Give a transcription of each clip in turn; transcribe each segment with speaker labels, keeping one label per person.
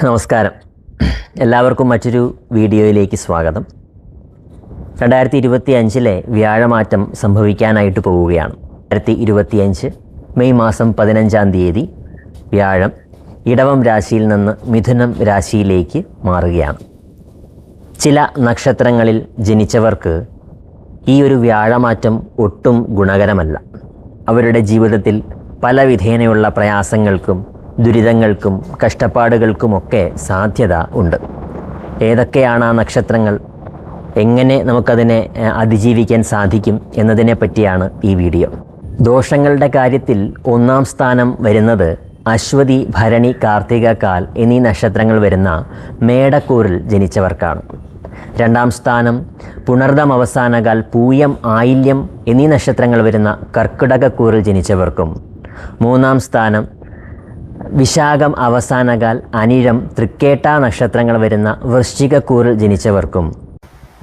Speaker 1: നമസ്കാരം. എല്ലാവർക്കും മറ്റൊരു വീഡിയോയിലേക്ക് സ്വാഗതം. രണ്ടായിരത്തി ഇരുപത്തി അഞ്ചിലെ വ്യാഴമാറ്റം സംഭവിക്കാനായിട്ട് പോവുകയാണ്. രണ്ടായിരത്തി ഇരുപത്തി അഞ്ച് മെയ് മാസം പതിനഞ്ചാം തീയതി വ്യാഴം ഇടവം രാശിയിൽ നിന്ന് മിഥുനം രാശിയിലേക്ക് മാറുകയാണ്. ചില നക്ഷത്രങ്ങളിൽ ജനിച്ചവർക്ക് ഈ ഒരു വ്യാഴമാറ്റം ഒട്ടും ഗുണകരമല്ല. അവരുടെ ജീവിതത്തിൽ പല വിധേനയുള്ള പ്രയാസങ്ങൾക്കും ദുരിതങ്ങൾക്കും കഷ്ടപ്പാടുകൾക്കുമൊക്കെ സാധ്യത ഉണ്ട്. ഏതൊക്കെയാണ് ആ നക്ഷത്രങ്ങൾ? എങ്ങനെ നമുക്കതിനെ അതിജീവിക്കാൻ സാധിക്കും എന്നതിനെ പറ്റിയാണ് ഈ വീഡിയോ. ദോഷങ്ങളുടെ കാര്യത്തിൽ ഒന്നാം സ്ഥാനം വരുന്നത് അശ്വതി ഭരണി കാർത്തിക കാൽ എന്നീ നക്ഷത്രങ്ങൾ വരുന്ന മേടക്കൂറിൽ ജനിച്ചവർക്കാണ്. രണ്ടാം സ്ഥാനം പുണർദം അവസാനകാൽ പൂയം ആയില്യം എന്നീ നക്ഷത്രങ്ങൾ വരുന്ന കർക്കിടകക്കൂറിൽ ജനിച്ചവർക്കും. മൂന്നാം സ്ഥാനം വിശാഖം അവസാനകാൽ അനിഴം തൃക്കേട്ട നക്ഷത്രങ്ങൾ വരുന്ന വൃശ്ചികക്കൂറിൽ ജനിച്ചവർക്കും.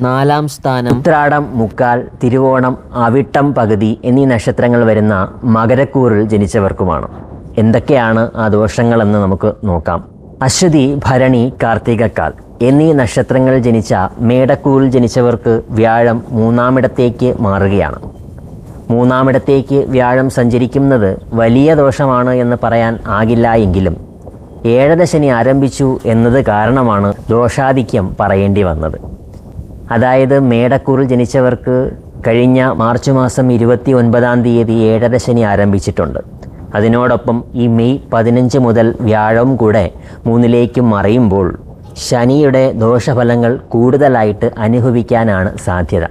Speaker 1: നാലാം സ്ഥാനം ഉത്രാടം മുക്കാൽ തിരുവോണം അവിട്ടം പകുതി എന്നീ നക്ഷത്രങ്ങൾ വരുന്ന മകരക്കൂറിൽ ജനിച്ചവർക്കുമാണ്. എന്തൊക്കെയാണ് ആ ദോഷങ്ങളെന്ന് നമുക്ക് നോക്കാം. അശ്വതി ഭരണി കാർത്തികക്കാൽ എന്നീ നക്ഷത്രങ്ങൾ ജനിച്ച മേടക്കൂറിൽ ജനിച്ചവർക്ക് വ്യാഴം മൂന്നാമിടത്തേക്ക് മാറുകയാണ്. മൂന്നാമിടത്തേക്ക് വ്യാഴം സഞ്ചരിക്കുന്നത് വലിയ ദോഷമാണ് എന്ന് പറയാൻ ആകില്ല എങ്കിലും ഏഴരശനി ആരംഭിച്ചു എന്നത് കാരണമാണ് ദോഷാധിക്യം പറയേണ്ടി വന്നത്. അതായത് മേടക്കൂറിൽ ജനിച്ചവർക്ക് കഴിഞ്ഞ മാർച്ച് മാസം ഇരുപത്തി ഒൻപതാം തീയതി ഏഴരശനി ആരംഭിച്ചിട്ടുണ്ട്. അതിനോടൊപ്പം ഈ മെയ് പതിനഞ്ച് മുതൽ വ്യാഴം കൂടെ മൂന്നിലേക്കും മറിയുമ്പോൾ ശനിയുടെ ദോഷഫലങ്ങൾ കൂടുതലായിട്ട് അനുഭവിക്കാനാണ് സാധ്യത.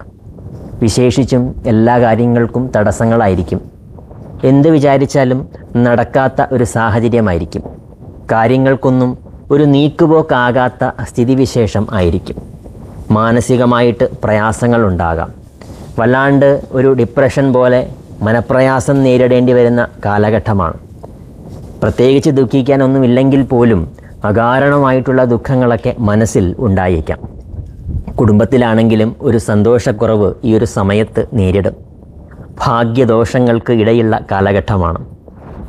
Speaker 1: വിശേഷിച്ചും എല്ലാ കാര്യങ്ങൾക്കും തടസ്സങ്ങളായിരിക്കും. എന്ത് വിചാരിച്ചാലും നടക്കാത്ത ഒരു സാഹചര്യമായിരിക്കും. കാര്യങ്ങൾക്കൊന്നും ഒരു നീക്കുപോക്കാകാത്ത സ്ഥിതിവിശേഷം ആയിരിക്കും. മാനസികമായിട്ട് പ്രയാസങ്ങൾ ഉണ്ടാകാം വല്ലാണ്ട് ഒരു ഡിപ്രഷൻ പോലെ മനപ്രയാസം നേരിടേണ്ടി വരുന്ന കാലഘട്ടമാണ്. പ്രത്യേകിച്ച് ദുഃഖിക്കാനൊന്നുമില്ലെങ്കിൽ പോലും അകാരണമായിട്ടുള്ള ദുഃഖങ്ങളൊക്കെ മനസ്സിൽ ഉണ്ടായേക്കാം. കുടുംബത്തിലാണെങ്കിലും ഒരു സന്തോഷക്കുറവ് ഈ ഒരു സമയത്ത് നേരിടും. ഭാഗ്യദോഷങ്ങൾക്ക് ഇടയുള്ള കാലഘട്ടമാണ്.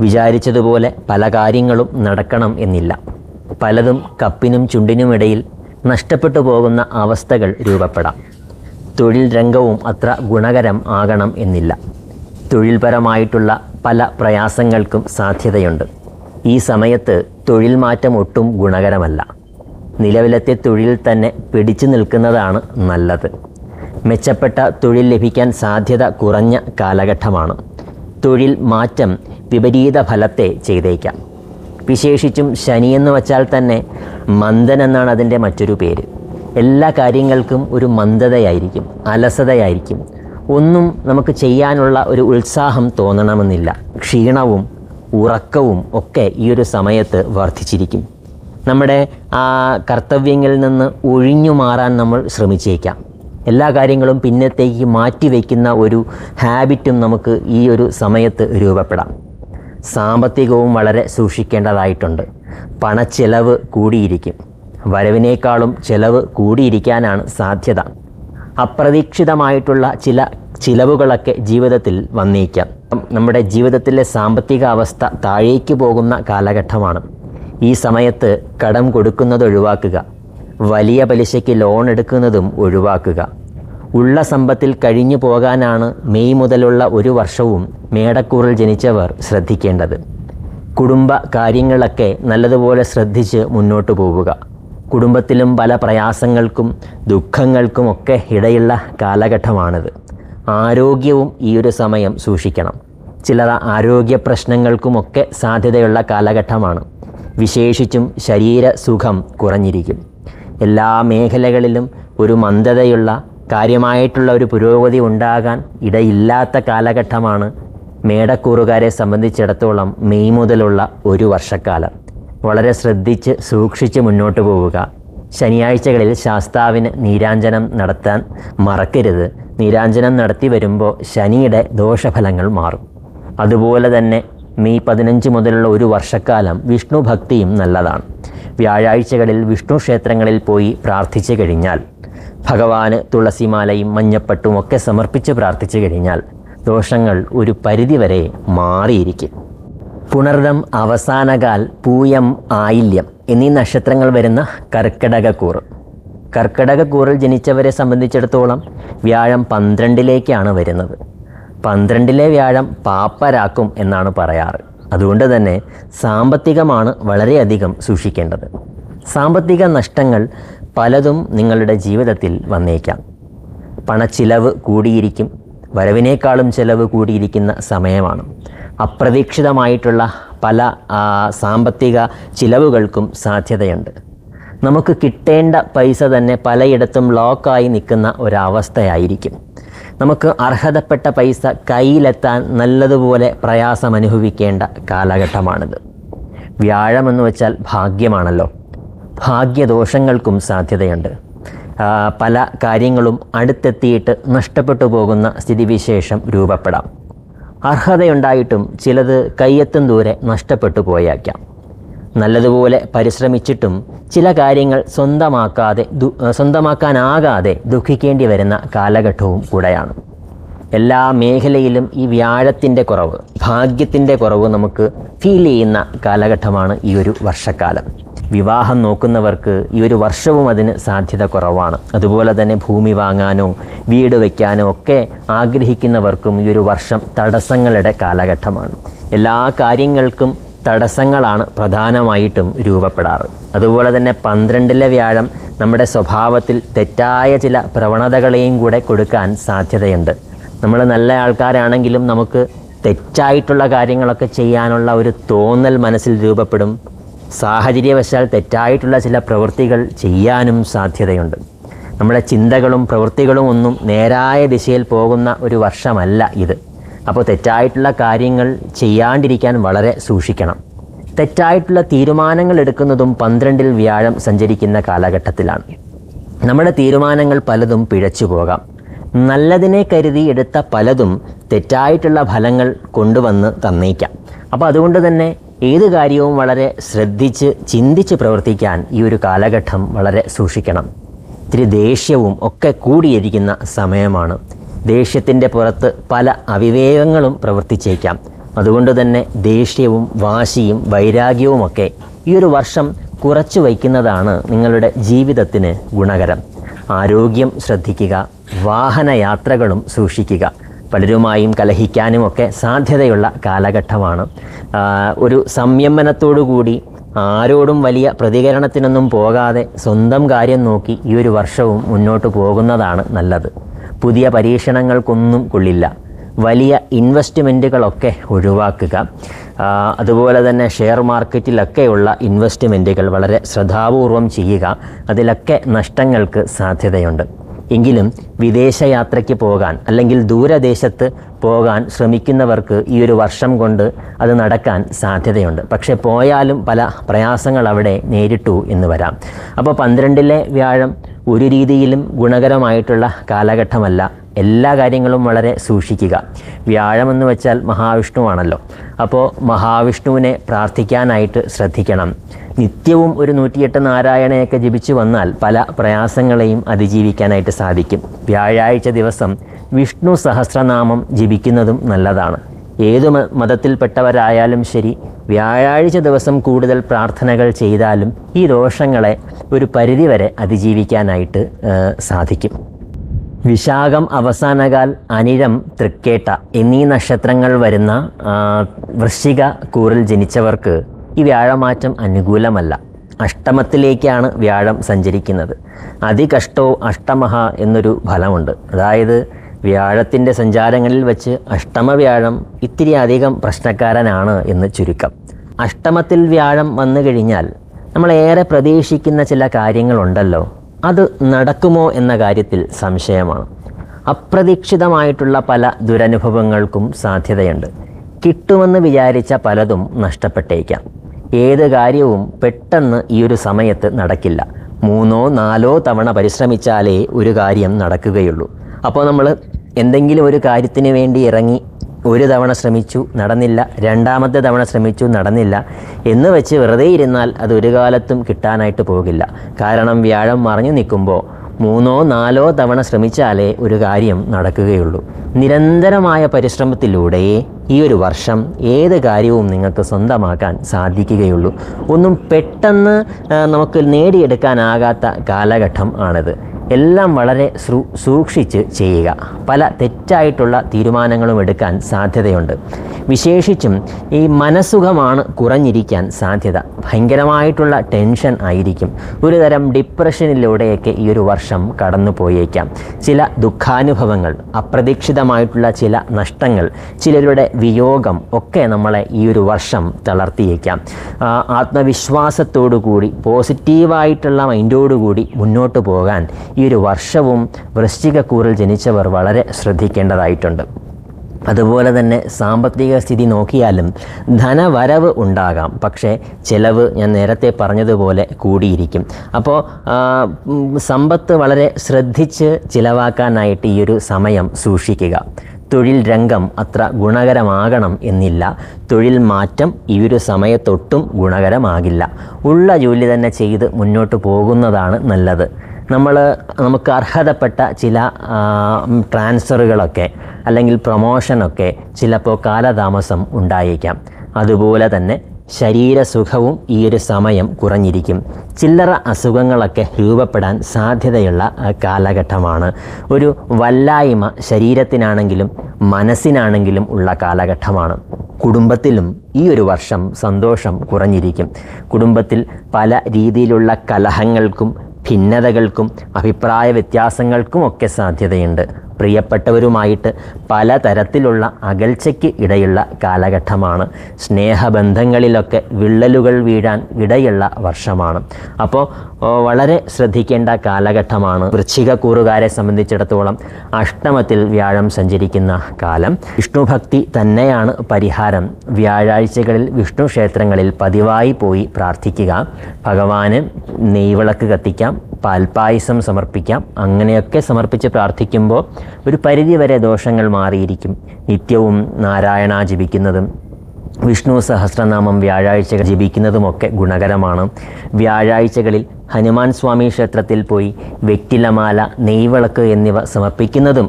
Speaker 1: വിചാരിച്ചതുപോലെ പല കാര്യങ്ങളും നടക്കണം എന്നില്ല. പലതും കപ്പിനും ചുണ്ടിനുമിടയിൽ നഷ്ടപ്പെട്ടു പോകുന്ന അവസ്ഥകൾ രൂപപ്പെടാം. തൊഴിൽ രംഗവും അത്ര ഗുണകരം ആകണം എന്നില്ല. തൊഴിൽപരമായിട്ടുള്ള പല പ്രയാസങ്ങൾക്കും സാധ്യതയുണ്ട്. ഈ സമയത്ത് തൊഴിൽ മാറ്റം ഒട്ടും ഗുണകരമല്ല. നിലവിലത്തെ തൊഴിൽ തന്നെ പിടിച്ചു നിൽക്കുന്നതാണ് നല്ലത്. മെച്ചപ്പെട്ട തൊഴിൽ ലഭിക്കാൻ സാധ്യത കുറഞ്ഞ കാലഘട്ടമാണ്. തൊഴിൽ മാറ്റം വിപരീത ഫലത്തെ ചെയ്തേക്കാം. വിശേഷിച്ചും ശനിയെന്ന് വച്ചാൽ തന്നെ മന്ദൻ എന്നാണ് അതിന്റെ മറ്റൊരു പേര്. എല്ലാ കാര്യങ്ങൾക്കും ഒരു മന്ദതയായിരിക്കും അലസതയായിരിക്കും. ഒന്നും നമുക്ക് ചെയ്യാനുള്ള ഒരു ഉത്സാഹം തോന്നണമെന്നില്ല. ക്ഷീണവും ഉറക്കവും ഒക്കെ ഈ ഒരു സമയത്ത് വർദ്ധിച്ചിരിക്കും. നമ്മുടെ ആ കർത്തവ്യങ്ങളിൽ നിന്ന് ഒഴിഞ്ഞു മാറാൻ നമ്മൾ ശ്രമിച്ചേക്കാം. എല്ലാ കാര്യങ്ങളും പിന്നത്തേക്ക് മാറ്റിവെക്കുന്ന ഒരു ഹാബിറ്റും നമുക്ക് ഈ ഒരു സമയത്ത് രൂപപ്പെടാം. സാമ്പത്തികവും വളരെ സൂക്ഷിക്കേണ്ടതായിട്ടുണ്ട്. പണച്ചെലവ് കൂടിയിരിക്കും. വരവിനേക്കാളും ചെലവ് കൂടിയിരിക്കാനാണ് സാധ്യത. അപ്രതീക്ഷിതമായിട്ടുള്ള ചില ചിലവുകളൊക്കെ ജീവിതത്തിൽ വന്നേക്കാം. നമ്മുടെ ജീവിതത്തിലെ സാമ്പത്തിക അവസ്ഥ താഴേക്ക് പോകുന്ന കാലഘട്ടമാണ്. ഈ സമയത്ത് കടം കൊടുക്കുന്നത് ഒഴിവാക്കുക. വലിയ പലിശയ്ക്ക് ലോൺ എടുക്കുന്നതും ഒഴിവാക്കുക. ഉള്ള സമ്പത്തിൽ കഴിഞ്ഞു പോകാനാണ് മെയ് മുതലുള്ള ഒരു വർഷവും മേടക്കൂറിൽ ജനിച്ചവർ ശ്രദ്ധിക്കേണ്ടത്. കുടുംബ കാര്യങ്ങളൊക്കെ നല്ലതുപോലെ ശ്രദ്ധിച്ച് മുന്നോട്ട് പോവുക. കുടുംബത്തിലും പല പ്രയാസങ്ങൾക്കും ദുഃഖങ്ങൾക്കുമൊക്കെ ഇടയുള്ള കാലഘട്ടമാണിത്. ആരോഗ്യവും ഈ ഒരു സമയം സൂക്ഷിക്കണം. ചിലർ ആരോഗ്യ പ്രശ്നങ്ങൾക്കുമൊക്കെ സാധ്യതയുള്ള കാലഘട്ടമാണ്. വിശേഷിച്ചും ശരീര സുഖം കുറഞ്ഞിരിക്കും. എല്ലാ മേഖലകളിലും ഒരു മന്ദതയുള്ള കാര്യമായിട്ടുള്ള ഒരു പുരോഗതി ഉണ്ടാകാൻ ഇടയില്ലാത്ത കാലഘട്ടമാണ് മേടക്കൂറുകാരെ സംബന്ധിച്ചിടത്തോളം മെയ് മുതലുള്ള ഒരു വർഷക്കാലം. വളരെ ശ്രദ്ധിച്ച് സൂക്ഷിച്ച് മുന്നോട്ട് പോവുക. ശനിയാഴ്ചകളിൽ ശാസ്താവിന് നീരാഞ്ജനം നടത്താൻ മറക്കരുത്. നീരാഞ്ജനം നടത്തി വരുമ്പോൾ ശനിയുടെ ദോഷഫലങ്ങൾ മാറും. അതുപോലെ തന്നെ മെയ് പതിനഞ്ച് മുതലുള്ള ഒരു വർഷക്കാലം വിഷ്ണു ഭക്തിയും നല്ലതാണ്. വ്യാഴാഴ്ചകളിൽ വിഷ്ണു ക്ഷേത്രങ്ങളിൽ പോയി പ്രാർത്ഥിച്ചു കഴിഞ്ഞാൽ ഭഗവാന് തുളസിമാലയും മഞ്ഞപ്പട്ടും ഒക്കെ സമർപ്പിച്ച് പ്രാർത്ഥിച്ചു കഴിഞ്ഞാൽ ദോഷങ്ങൾ ഒരു പരിധിവരെ മാറിയിരിക്കും. പുണർദം അവസാനകാൽ പൂയം ആയില്യം എന്നീ നക്ഷത്രങ്ങൾ വരുന്ന കർക്കിടകക്കൂറ് കർക്കിടകക്കൂറിൽ ജനിച്ചവരെ സംബന്ധിച്ചിടത്തോളം വ്യാഴം പന്ത്രണ്ടിലേക്കാണ് വരുന്നത്. പന്ത്രണ്ടിലെ വ്യാഴം പാപ്പരാക്കും എന്നാണ് പറയാറ്. അതുകൊണ്ട് തന്നെ സാമ്പത്തികമാണ് വളരെയധികം സൂക്ഷിക്കേണ്ടത്. സാമ്പത്തിക നഷ്ടങ്ങൾ പലതും നിങ്ങളുടെ ജീവിതത്തിൽ വന്നേക്കാം. പണച്ചിലവ് കൂടിയിരിക്കും. വരവിനേക്കാളും ചിലവ് കൂടിയിരിക്കുന്ന സമയമാണ്. അപ്രതീക്ഷിതമായിട്ടുള്ള പല സാമ്പത്തിക ചിലവുകൾക്കും സാധ്യതയുണ്ട്. നമുക്ക് കിട്ടേണ്ട പൈസ തന്നെ പലയിടത്തും ലോക്കായി നിൽക്കുന്ന ഒരവസ്ഥയായിരിക്കും. നമുക്ക് അർഹതപ്പെട്ട പൈസ കയ്യിലെത്താൻ നല്ലതുപോലെ പ്രയാസം അനുഭവിക്കേണ്ട കാലഘട്ടമാണിത്. വ്യാഴമെന്ന് വെച്ചാൽ ഭാഗ്യമാണല്ലോ. ഭാഗ്യദോഷങ്ങൾക്കും സാധ്യതയുണ്ട്. പല കാര്യങ്ങളും അടുത്തെത്തിയിട്ട് നഷ്ടപ്പെട്ടു പോകുന്ന സ്ഥിതിവിശേഷം രൂപപ്പെടാം. അർഹതയുണ്ടായിട്ടും ചിലത് കയ്യെത്തും ദൂരെ നഷ്ടപ്പെട്ടു പോയേക്കാം. നല്ലതുപോലെ പരിശ്രമിച്ചിട്ടും ചില കാര്യങ്ങൾ സ്വന്തമാക്കാതെ സ്വന്തമാക്കാനാകാതെ ദുഃഖിക്കേണ്ടി വരുന്ന കാലഘട്ടവും കൂടെയാണ്. എല്ലാ മേഖലയിലും ഈ വ്യാഴത്തിന്റെ കുറവ് ഭാഗ്യത്തിന്റെ കുറവ് നമുക്ക് ഫീൽ ചെയ്യുന്ന കാലഘട്ടമാണ് ഈ ഒരു വർഷക്കാലം. വിവാഹം നോക്കുന്നവർക്ക് ഈ ഒരു വർഷവും അതിന് സാധ്യത കുറവാണ്. അതുപോലെ തന്നെ ഭൂമി വാങ്ങാനോ വീട് വയ്ക്കാനോ ഒക്കെ ആഗ്രഹിക്കുന്നവർക്കും ഈ ഒരു വർഷം തടസ്സങ്ങളുടെ കാലഘട്ടമാണ്. എല്ലാ കാര്യങ്ങൾക്കും തടസ്സങ്ങളാണ് പ്രധാനമായിട്ടും രൂപപ്പെടാറ്. അതുപോലെ തന്നെ പന്ത്രണ്ടിലെ വ്യാഴം നമ്മുടെ സ്വഭാവത്തിൽ തെറ്റായ ചില പ്രവണതകളെയും കൂടെ കൊടുക്കാൻ സാധ്യതയുണ്ട്. നമ്മൾ നല്ല ആൾക്കാരാണെങ്കിലും നമുക്ക് തെറ്റായിട്ടുള്ള കാര്യങ്ങളൊക്കെ ചെയ്യാനുള്ള ഒരു തോന്നൽ മനസ്സിൽ രൂപപ്പെടും. സാഹചര്യവശാൽ തെറ്റായിട്ടുള്ള ചില പ്രവൃത്തികൾ ചെയ്യാനും സാധ്യതയുണ്ട്. നമ്മുടെ ചിന്തകളും പ്രവൃത്തികളും ഒന്നും നേരായ ദിശയിൽ പോകുന്ന ഒരു വർഷമല്ല ഇത്. അപ്പോൾ തെറ്റായിട്ടുള്ള കാര്യങ്ങൾ ചെയ്യാണ്ടിരിക്കാൻ വളരെ സൂക്ഷിക്കണം. തെറ്റായിട്ടുള്ള തീരുമാനങ്ങൾ എടുക്കുന്നതും പന്ത്രണ്ടിൽ വ്യാഴം സഞ്ചരിക്കുന്ന കാലഘട്ടത്തിലാണ്. നമ്മുടെ തീരുമാനങ്ങൾ പലതും പിഴച്ചു പോകാം. നല്ലതിനെ കരുതി എടുത്ത പലതും തെറ്റായിട്ടുള്ള ഫലങ്ങൾ കൊണ്ടുവന്ന് തന്നേക്കാം. അപ്പോൾ അതുകൊണ്ട് തന്നെ ഏത് കാര്യവും വളരെ ശ്രദ്ധിച്ച് ചിന്തിച്ച് പ്രവർത്തിക്കാൻ ഈ ഒരു കാലഘട്ടം വളരെ സൂക്ഷിക്കണം. ഇത്തിരി ദേഷ്യവും ഒക്കെ കൂടിയിരിക്കുന്ന സമയമാണ്. ദേഷ്യത്തിന്റെ പുറത്ത് പല അവിവേകങ്ങളും പ്രവർത്തിച്ചേക്കാം. അതുകൊണ്ട് തന്നെ ദേഷ്യവും വാശിയും വൈരാഗ്യവുമൊക്കെ ഈ ഒരു വർഷം കുറച്ചു വയ്ക്കുന്നതാണ് നിങ്ങളുടെ ജീവിതത്തിന് ഗുണകരം. ആരോഗ്യം ശ്രദ്ധിക്കുക വാഹനയാത്രകളും സൂക്ഷിക്കുക. പലരുമായും കലഹിക്കാനുമൊക്കെ സാധ്യതയുള്ള കാലഘട്ടമാണ്. ഒരു സംയമനത്തോടു കൂടി ആരോടും വലിയ പ്രതികരണത്തിനൊന്നും പോകാതെ സ്വന്തം കാര്യം നോക്കി ഈ ഒരു വർഷവും മുന്നോട്ട് പോകുന്നതാണ് നല്ലത്. പുതിയ പരീക്ഷണങ്ങൾക്കൊന്നും കൊള്ളില്ല. വലിയ ഇൻവെസ്റ്റ്മെന്റുകളൊക്കെ ഒഴിവാക്കുക. അതുപോലെ തന്നെ ഷെയർ മാർക്കറ്റിലൊക്കെയുള്ള ഇൻവെസ്റ്റ്മെന്റുകൾ വളരെ ശ്രദ്ധാപൂർവം ചെയ്യുക. അതിലൊക്കെ നഷ്ടങ്ങൾക്ക് സാധ്യതയുണ്ട്. എങ്കിലും വിദേശയാത്രയ്ക്ക് പോകാൻ അല്ലെങ്കിൽ ദൂരദേശത്ത് പോകാൻ ശ്രമിക്കുന്നവർക്ക് ഈ ഒരു വർഷം കൊണ്ട് അത് നടക്കാൻ സാധ്യതയുണ്ട്. പക്ഷേ പോയാലും പല പ്രയാസങ്ങൾ അവിടെ നേരിട്ടു എന്ന് വരാം. അപ്പോൾ പന്ത്രണ്ടിലെ വ്യാഴം ഒരു രീതിയിലും ഗുണകരമായിട്ടുള്ള കാലഘട്ടമല്ല. എല്ലാ കാര്യങ്ങളും വളരെ സൂക്ഷിക്കുക. വ്യാഴമെന്ന് വെച്ചാൽ മഹാവിഷ്ണുവാണല്ലോ. അപ്പോൾ മഹാവിഷ്ണുവിനെ പ്രാർത്ഥിക്കാനായിട്ട് ശ്രദ്ധിക്കണം. നിത്യവും ഒരു നൂറ്റിയെട്ട് നാരായണയൊക്കെ ജപിച്ചു വന്നാൽ പല പ്രയാസങ്ങളെയും അതിജീവിക്കാനായിട്ട് സാധിക്കും. വ്യാഴാഴ്ച ദിവസം വിഷ്ണു സഹസ്രനാമം ജപിക്കുന്നതും നല്ലതാണ്. ഏതു മതത്തിൽപ്പെട്ടവരായാലും ശരി വ്യാഴാഴ്ച ദിവസം കൂടുതൽ പ്രാർത്ഥനകൾ ചെയ്താലും ഈ ദോഷങ്ങളെ ഒരു പരിധിവരെ അതിജീവിക്കാനായിട്ട് സാധിക്കും. വിശാഖം അവസാനകാൽ അനിരം തൃക്കേട്ട എന്നീ നക്ഷത്രങ്ങൾ വരുന്ന വൃശ്ചിക കൂറിൽ ജനിച്ചവർക്ക് ഈ വ്യാഴമാറ്റം അനുകൂലമല്ല. അഷ്ടമത്തിലേക്കാണ് വ്യാഴം സഞ്ചരിക്കുന്നത്. അതികഷ്ടോ അഷ്ടമഹ എന്നൊരു ഫലമുണ്ട്. അതായത് വ്യാഴത്തിന്റെ സഞ്ചാരങ്ങളിൽ വെച്ച് അഷ്ടമ വ്യാഴം ഇത്തിരി അധികം പ്രശ്നക്കാരനാണ് എന്ന് ചുരുക്കം. അഷ്ടമത്തിൽ വ്യാഴം വന്നു കഴിഞ്ഞാൽ നമ്മളേറെ പ്രതീക്ഷിക്കുന്ന ചില കാര്യങ്ങളുണ്ടല്ലോ. അത് നടക്കുമോ എന്ന കാര്യത്തിൽ സംശയമാണ്. അപ്രതീക്ഷിതമായിട്ടുള്ള പല ദുരനുഭവങ്ങൾക്കും സാധ്യതയുണ്ട്. കിട്ടുമെന്ന് വിചാരിച്ച പലതും നഷ്ടപ്പെട്ടേക്കാം. ഏത് കാര്യവും പെട്ടെന്ന് ഈ ഒരു സമയത്ത് നടക്കില്ല. മൂന്നോ നാലോ തവണ പരിശ്രമിച്ചാലേ ഒരു കാര്യം നടക്കുകയുള്ളൂ. അപ്പോൾ നമ്മൾ എന്തെങ്കിലും ഒരു കാര്യത്തിന് വേണ്ടി ഇറങ്ങി ഒരു തവണ ശ്രമിച്ചു നടന്നില്ല രണ്ടാമത്തെ തവണ ശ്രമിച്ചു നടന്നില്ല എന്ന് വെച്ച് വെറുതെ ഇരുന്നാൽ അത് ഒരു കാലത്തും കിട്ടാനായിട്ട് പോകില്ല. കാരണം വ്യാഴം മറിഞ്ഞു നിൽക്കുമ്പോൾ മൂന്നോ നാലോ തവണ ശ്രമിച്ചാലേ ഒരു കാര്യം നടക്കുകയുള്ളൂ. നിരന്തരമായ പരിശ്രമത്തിലൂടെ ഈ ഒരു വർഷം ഏത് കാര്യവും നിങ്ങൾക്ക് സ്വന്തമാക്കാൻ സാധിക്കുകയുള്ളൂ. ഒന്നും പെട്ടെന്ന് നമുക്ക് നേടിയെടുക്കാനാകാത്ത കാലഘട്ടം ആണിത്. എല്ലാം വളരെ സൂക്ഷിച്ച് ചെയ്യുക. പല തെറ്റായിട്ടുള്ള തീരുമാനങ്ങളും എടുക്കാൻ സാധ്യതയുണ്ട്. വിശേഷിച്ചും ഈ മനസുഖമാണ് കുറഞ്ഞിരിക്കാൻ സാധ്യത. ഭയങ്കരമായിട്ടുള്ള ടെൻഷൻ ആയിരിക്കും. ഒരു തരം ഡിപ്രഷനിലൂടെയൊക്കെ ഈ ഒരു വർഷം കടന്നു പോയേക്കാം ചില ദുഃഖാനുഭവങ്ങൾ അപ്രതീക്ഷിതമായിട്ടുള്ള ചില നഷ്ടങ്ങൾ ചിലരുടെ വിയോഗം ഒക്കെ നമ്മളെ ഈ ഒരു വർഷം തളർത്തിയേക്കാം. ആത്മവിശ്വാസത്തോടു കൂടി പോസിറ്റീവായിട്ടുള്ള മൈൻഡോടുകൂടി മുന്നോട്ട് പോകാൻ ഈ ഒരു വർഷവും വൃശ്ചികക്കൂറിൽ ജനിച്ചവർ വളരെ ശ്രദ്ധിക്കേണ്ടതായിട്ടുണ്ട്. അതുപോലെ തന്നെ സാമ്പത്തിക സ്ഥിതി നോക്കിയാലും ധനവരവ് ഉണ്ടാകാം. പക്ഷേ ചിലവ് ഞാൻ നേരത്തെ പറഞ്ഞതുപോലെ കൂടിയിരിക്കും. അപ്പോൾ സമ്പത്ത് വളരെ ശ്രദ്ധിച്ച് ചിലവാക്കാനായിട്ട് ഈ ഒരു സമയം സൂക്ഷിക്കുക. തൊഴിൽ രംഗം അത്ര ഗുണകരമാകണം എന്നില്ല. തൊഴിൽ മാറ്റം ഈ ഒരു സമയത്തൊട്ടും ഗുണകരമാകില്ല. ഉള്ള ജോലി തന്നെ ചെയ്ത് മുന്നോട്ട് പോകുന്നതാണ് നല്ലത്. നമ്മൾ നമുക്ക് അർഹതപ്പെട്ട ചില ട്രാൻസ്ഫറുകളൊക്കെ അല്ലെങ്കിൽ പ്രൊമോഷനൊക്കെ ചിലപ്പോൾ കാലതാമസം ഉണ്ടായേക്കാം. അതുപോലെ തന്നെ ശരീരസുഖവും ഈ ഒരു സമയം കുറഞ്ഞിരിക്കും. ചില്ലറ അസുഖങ്ങളൊക്കെ രൂപപ്പെടാൻ സാധ്യതയുള്ള കാലഘട്ടമാണ്. ഒരു വല്ലായ്മ ശരീരത്തിനാണെങ്കിലും മനസ്സിനാണെങ്കിലും ഉള്ള കാലഘട്ടമാണ്. കുടുംബത്തിലും ഈ ഒരു വർഷം സന്തോഷം കുറഞ്ഞിരിക്കും. കുടുംബത്തിൽ പല രീതിയിലുള്ള കലഹങ്ങൾക്കും ഭിന്നതകൾക്കും അഭിപ്രായ വ്യത്യാസങ്ങൾക്കും ഒക്കെ സാധ്യതയുണ്ട്. പ്രിയപ്പെട്ടവരുമായിട്ട് പലതരത്തിലുള്ള അകൽച്ചയ്ക്ക് ഇടയുള്ള കാലഘട്ടമാണ്. സ്നേഹബന്ധങ്ങളിലൊക്കെ വിള്ളലുകൾ വീഴാൻ ഇടയുള്ള വർഷമാണ്. അപ്പോൾ വളരെ ശ്രദ്ധിക്കേണ്ട കാലഘട്ടമാണ്. വൃശ്ചികക്കൂറുകാരെ സംബന്ധിച്ചിടത്തോളം അഷ്ടമത്തിൽ വ്യാഴം സഞ്ചരിക്കുന്ന കാലം. വിഷ്ണുഭക്തി തന്നെയാണ് പരിഹാരം. വ്യാഴാഴ്ചകളിൽ വിഷ്ണു ക്ഷേത്രങ്ങളിൽ പതിവായി പോയി പ്രാർത്ഥിക്കുക. ഭഗവാന് നെയ്വിളക്ക് കത്തിക്കാം. പാൽപ്പായസം സമർപ്പിക്കാം. അങ്ങനെയൊക്കെ സമർപ്പിച്ച് പ്രാർത്ഥിക്കുമ്പോൾ ഒരു പരിധിവരെ ദോഷങ്ങൾ മാറിയിരിക്കും. നിത്യവും നാരായണ ജപിക്കുന്നതും വിഷ്ണു സഹസ്രനാമം വ്യാഴാഴ്ചകൾ ജപിക്കുന്നതുമൊക്കെ ഗുണകരമാണ്. വ്യാഴാഴ്ചകളിൽ ഹനുമാൻ സ്വാമി ക്ഷേത്രത്തിൽ പോയി വെറ്റിലമാല നെയ്വിളക്ക് എന്നിവ സമർപ്പിക്കുന്നതും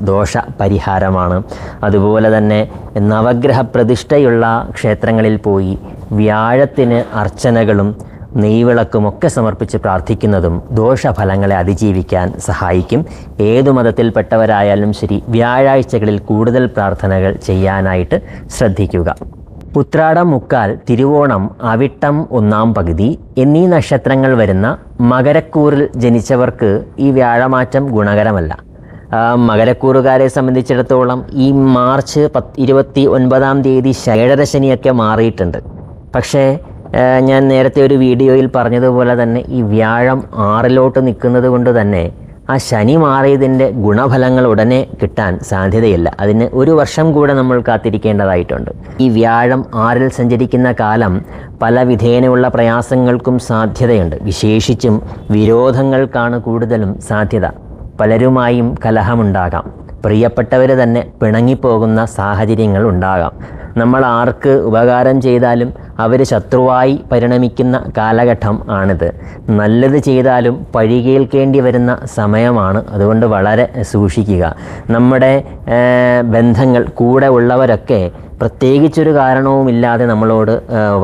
Speaker 1: ദോഷ പരിഹാരമാണ് അതുപോലെ തന്നെ നവഗ്രഹ പ്രതിഷ്ഠയുള്ള ക്ഷേത്രങ്ങളിൽ പോയി വ്യാഴത്തിന് അർച്ചനകളും നെയ്വിളക്കുമൊക്കെ സമർപ്പിച്ച് പ്രാർത്ഥിക്കുന്നതും ദോഷഫലങ്ങളെ അതിജീവിക്കാൻ സഹായിക്കും. ഏതു മതത്തിൽപ്പെട്ടവരായാലും ശരി വ്യാഴാഴ്ചകളിൽ കൂടുതൽ പ്രാർത്ഥനകൾ ചെയ്യാനായിട്ട് ശ്രദ്ധിക്കുക. ഉത്രാടം മുക്കാൽ തിരുവോണം അവിട്ടം ഒന്നാം പകുതി എന്നീ നക്ഷത്രങ്ങൾ വരുന്ന മകരക്കൂറിൽ ജനിച്ചവർക്ക് ഈ വ്യാഴമാറ്റം ഗുണകരമല്ല. മകരക്കൂറുകാരെ സംബന്ധിച്ചിടത്തോളം ഈ മാർച്ച് പത്ത് ഇരുപത്തി ഒൻപതാം തീയതി ശേഴരശനിയൊക്കെ മാറിയിട്ടുണ്ട്. പക്ഷേ ഞാൻ നേരത്തെ ഒരു വീഡിയോയിൽ പറഞ്ഞതുപോലെ തന്നെ ഈ വ്യാഴം ആറിലോട്ട് നിൽക്കുന്നത് കൊണ്ട് തന്നെ ആ ശനി മാറിയതിന്റെ ഗുണഫലങ്ങൾ ഉടനെ കിട്ടാൻ സാധ്യതയില്ല. അതിന് ഒരു വർഷം കൂടെ നമ്മൾ കാത്തിരിക്കേണ്ടതായിട്ടുണ്ട്. ഈ വ്യാഴം ആറിൽ സഞ്ചരിക്കുന്ന കാലം പല വിധേനയുള്ള പ്രയാസങ്ങൾക്കും സാധ്യതയുണ്ട്. വിശേഷിച്ചും വിരോധങ്ങൾക്കാണ് കൂടുതലും സാധ്യത. പലരുമായും കലഹമുണ്ടാകാം. പ്രിയപ്പെട്ടവർ തന്നെ പിണങ്ങിപ്പോകുന്ന സാഹചര്യങ്ങൾ ഉണ്ടാകാം. നമ്മൾ ആർക്ക് ഉപകാരം ചെയ്താലും അവർ ശത്രുവായി പരിണമിക്കുന്ന കാലഘട്ടം ആണിത്. നല്ലത് ചെയ്താലും പഴി കേൾക്കേണ്ടി വരുന്ന സമയമാണ്. അതുകൊണ്ട് വളരെ സൂക്ഷിക്കുക. നമ്മുടെ ബന്ധങ്ങൾ കൂടെ ഉള്ളവരൊക്കെ പ്രത്യേകിച്ചൊരു കാരണവുമില്ലാതെ നമ്മളോട്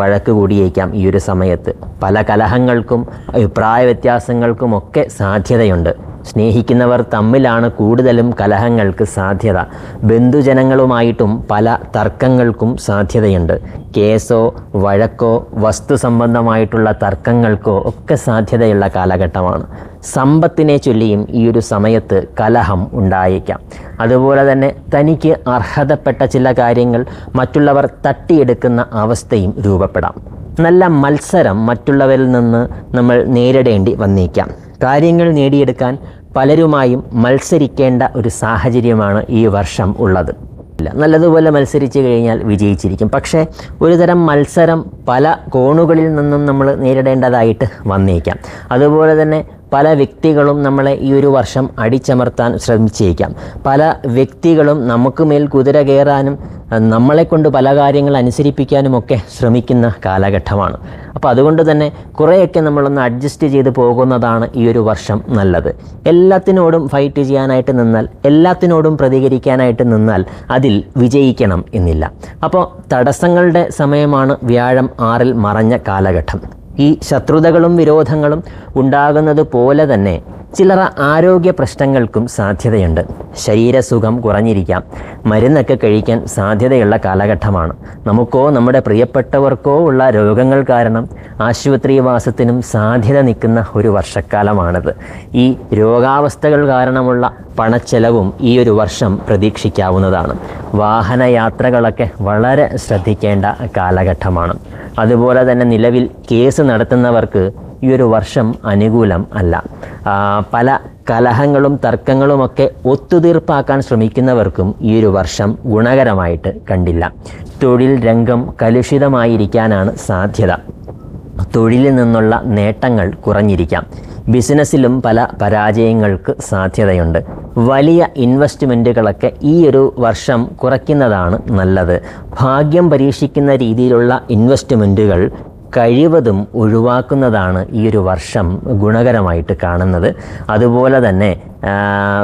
Speaker 1: വഴക്ക് കൂടിയേക്കാം ഈ ഒരു സമയത്ത്. പല കലഹങ്ങൾക്കും അഭിപ്രായ വ്യത്യാസങ്ങൾക്കുമൊക്കെ സാധ്യതയുണ്ട്. സ്നേഹിക്കുന്നവർ തമ്മിലാണ് കൂടുതലും കലഹങ്ങൾക്ക് സാധ്യത. ബന്ധുജനങ്ങളുമായിട്ടും പല തർക്കങ്ങൾക്കും സാധ്യതയുണ്ട്. കേസോ വഴക്കോ വസ്തു സംബന്ധമായിട്ടുള്ള തർക്കങ്ങൾക്കോ ഒക്കെ സാധ്യതയുള്ള കാലഘട്ടമാണ്. സമ്പത്തിനെ ചൊല്ലിയും ഈ ഒരു സമയത്ത് കലഹം ഉണ്ടായേക്കാം. അതുപോലെ തന്നെ തനിക്ക് അർഹതപ്പെട്ട ചില കാര്യങ്ങൾ മറ്റുള്ളവർ തട്ടിയെടുക്കുന്ന അവസ്ഥയും രൂപപ്പെടാം. നല്ല മത്സരം മറ്റുള്ളവരിൽ നിന്ന് നമ്മൾ നേരിടേണ്ടി വന്നേക്കാം. കാര്യങ്ങൾ നേടിയെടുക്കാൻ പലരുമായും മത്സരിക്കേണ്ട ഒരു സാഹചര്യമാണ് ഈ വർഷം ഉള്ളത്. നല്ലതുപോലെ മത്സരിച്ചു കഴിഞ്ഞാൽ വിജയിച്ചിരിക്കും. പക്ഷേ ഒരുതരം മത്സരം പല കോണുകളിൽ നിന്നും നമ്മൾ നേരിടേണ്ടതായിട്ട് വന്നേക്കാം. അതുപോലെ തന്നെ പല വ്യക്തികളും നമ്മളെ ഈ ഒരു വർഷം അടിച്ചമർത്താൻ ശ്രമിച്ചേക്കാം. പല വ്യക്തികളും നമുക്ക് മേൽ കുതിര കയറാനും നമ്മളെക്കൊണ്ട് നമ്മളെ കൊണ്ട് പല കാര്യങ്ങൾ അനുസരിപ്പിക്കാനുമൊക്കെ ശ്രമിക്കുന്ന കാലഘട്ടമാണ്. അപ്പോൾ അതുകൊണ്ട് തന്നെ കുറേയൊക്കെ നമ്മളൊന്ന് അഡ്ജസ്റ്റ് ചെയ്ത് പോകുന്നതാണ് ഈ ഒരു വർഷം നല്ലത്. എല്ലാത്തിനോടും ഫൈറ്റ് ചെയ്യാനായിട്ട് നിന്നാൽ എല്ലാത്തിനോടും പ്രതികരിക്കാനായിട്ട് നിന്നാൽ അതിൽ വിജയിക്കണം എന്നില്ല. അപ്പോൾ തടസ്സങ്ങളുടെ സമയമാണ് വ്യാഴം ആറിൽ മറഞ്ഞ കാലഘട്ടം. ഈ ശത്രുതകളും വിരോധങ്ങളും ഉണ്ടാകുന്നത് പോലെ തന്നെ ചില്ലറ ആരോഗ്യ പ്രശ്നങ്ങൾക്കും സാധ്യതയുണ്ട്. ശരീരസുഖം കുറഞ്ഞിരിക്കാം. മരുന്നൊക്കെ കഴിക്കാൻ സാധ്യതയുള്ള കാലഘട്ടമാണ്. നമുക്കോ നമ്മുടെ പ്രിയപ്പെട്ടവർക്കോ ഉള്ള രോഗങ്ങൾ കാരണം ആശുപത്രിവാസത്തിനും സാധ്യത നിൽക്കുന്ന ഒരു വർഷക്കാലമാണിത്. ഈ രോഗാവസ്ഥകൾ കാരണമുള്ള പണച്ചെലവും ഈ ഒരു വർഷം പ്രതീക്ഷിക്കാവുന്നതാണ്. വാഹനയാത്രകളൊക്കെ വളരെ ശ്രദ്ധിക്കേണ്ട കാലഘട്ടമാണ്. അതുപോലെ തന്നെ നിലവിൽ കേസ് നടത്തുന്നവർക്ക് ഈ ഒരു വർഷം അനുകൂലം അല്ല. പല കലഹങ്ങളും തർക്കങ്ങളുമൊക്കെ ഒത്തുതീർപ്പാക്കാൻ ശ്രമിക്കുന്നവർക്കും ഈ ഒരു വർഷം ഗുണകരമായിട്ട് കണ്ടില്ല. തൊഴിൽ രംഗം കലുഷിതമായിരിക്കാനാണ് സാധ്യത. തൊഴിലിൽ നിന്നുള്ള നേട്ടങ്ങൾ കുറഞ്ഞിരിക്കാം. ബിസിനസ്സിലും പല പരാജയങ്ങൾക്ക് സാധ്യതയുണ്ട്. വലിയ ഇൻവെസ്റ്റ്മെന്റുകളൊക്കെ ഈ ഒരു വർഷം കുറയ്ക്കുന്നതാണ് നല്ലത്. ഭാഗ്യം പരീക്ഷിക്കുന്ന രീതിയിലുള്ള ഇൻവെസ്റ്റ്മെന്റുകൾ കഴിവതും ഒഴിവാക്കുന്നതാണ് ഈ ഒരു വർഷം ഗുണകരമായിട്ട് കാണുന്നത്. അതുപോലെ തന്നെ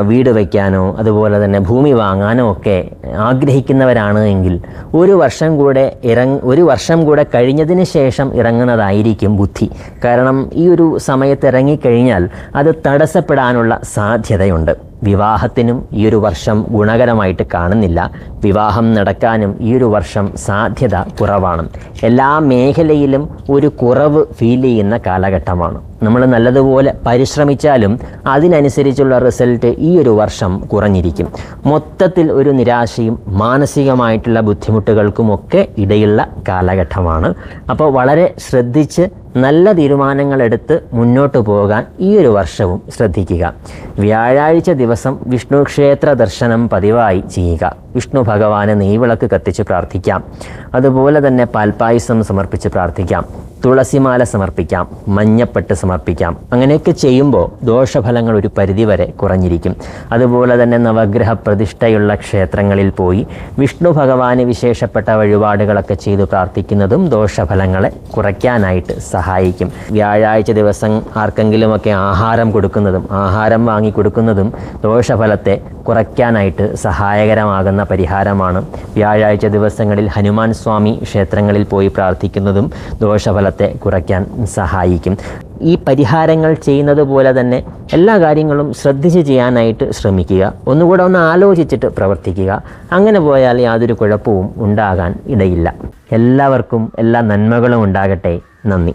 Speaker 1: വീട് വയ്ക്കാനോ അതുപോലെ തന്നെ ഭൂമി വാങ്ങാനോ ഒക്കെ ആഗ്രഹിക്കുന്നവരാണ് എങ്കിൽ ഒരു വർഷം കൂടെ ഇറങ് ഒരു വർഷം കൂടെ കഴിഞ്ഞതിന് ശേഷം ഇറങ്ങുന്നതായിരിക്കും ബുദ്ധി. കാരണം ഈ ഒരു സമയത്ത് ഇറങ്ങിക്കഴിഞ്ഞാൽ അത് തടസ്സപ്പെടാനുള്ള സാധ്യതയുണ്ട്. വിവാഹത്തിനും ഈ ഒരു വർഷം ഗുണകരമായിട്ട് കാണുന്നില്ല. വിവാഹം നടക്കാനും ഈ ഒരു വർഷം സാധ്യത കുറവാണ്. എല്ലാ മേഖലയിലും ഒരു കുറവ് ഫീൽ ചെയ്യുന്ന കാലഘട്ടമാണ്. നമ്മൾ നല്ലതുപോലെ പരിശ്രമിച്ചാലും അതിനനുസരിച്ചുള്ള റിസൾട്ട് ഈ ഒരു വർഷം കുറഞ്ഞിരിക്കും. മൊത്തത്തിൽ ഒരു നിരാശയും മാനസികമായിട്ടുള്ള ബുദ്ധിമുട്ടുകൾക്കുമൊക്കെ ഇടയുള്ള കാലഘട്ടമാണ്. അപ്പോൾ വളരെ ശ്രദ്ധിച്ച് നല്ല തീരുമാനങ്ങളെടുത്ത് മുന്നോട്ട് പോകാൻ ഈ ഒരു വർഷവും ശ്രദ്ധിക്കുക. വ്യാഴാഴ്ച ദിവസം വിഷ്ണു ക്ഷേത്ര ദർശനം പതിവായി ചെയ്യുക. വിഷ്ണു ഭഗവാന് നെയ്വിളക്ക് കത്തിച്ച് പ്രാർത്ഥിക്കാം. അതുപോലെ തന്നെ പാൽപ്പായസം സമർപ്പിച്ച് പ്രാർത്ഥിക്കാം. തുളസിമാല സമർപ്പിക്കാം മഞ്ഞപ്പെട്ട് സമർപ്പിക്കാം. അങ്ങനെയൊക്കെ ചെയ്യുമ്പോൾ ദോഷഫലങ്ങൾ ഒരു പരിധിവരെ കുറഞ്ഞിരിക്കും. അതുപോലെ തന്നെ നവഗ്രഹ പ്രതിഷ്ഠയുള്ള ക്ഷേത്രങ്ങളിൽ പോയി വിഷ്ണു ഭഗവാന് വിശേഷപ്പെട്ട വഴിപാടുകളൊക്കെ ചെയ്തു പ്രാർത്ഥിക്കുന്നതും ദോഷഫലങ്ങളെ കുറയ്ക്കാനായിട്ട് സഹായിക്കും. വ്യാഴാഴ്ച ദിവസം ആർക്കെങ്കിലുമൊക്കെ ആഹാരം കൊടുക്കുന്നതും ആഹാരം വാങ്ങി കൊടുക്കുന്നതും ദോഷഫലത്തെ കുറയ്ക്കാനായിട്ട് സഹായകരമാകുന്ന പരിഹാരമാണ്. വ്യാഴാഴ്ച ദിവസങ്ങളിൽ ഹനുമാൻ സ്വാമി ക്ഷേത്രങ്ങളിൽ പോയി പ്രാർത്ഥിക്കുന്നതും ദോഷഫലത്തെ കുറയ്ക്കാൻ സഹായിക്കും. ഈ പരിഹാരങ്ങൾ ചെയ്യുന്നത് പോലെ തന്നെ എല്ലാ കാര്യങ്ങളും ശ്രദ്ധിച്ച് ചെയ്യാനായിട്ട് ശ്രമിക്കുക. ഒന്നുകൂടെ ഒന്ന് ആലോചിച്ചിട്ട് പ്രവർത്തിക്കുക. അങ്ങനെ പോയാൽ യാതൊരു കുഴപ്പവും ഉണ്ടാകാൻ ഇടയില്ല. എല്ലാവർക്കും എല്ലാ നന്മകളും ഉണ്ടാകട്ടെ. നന്ദി.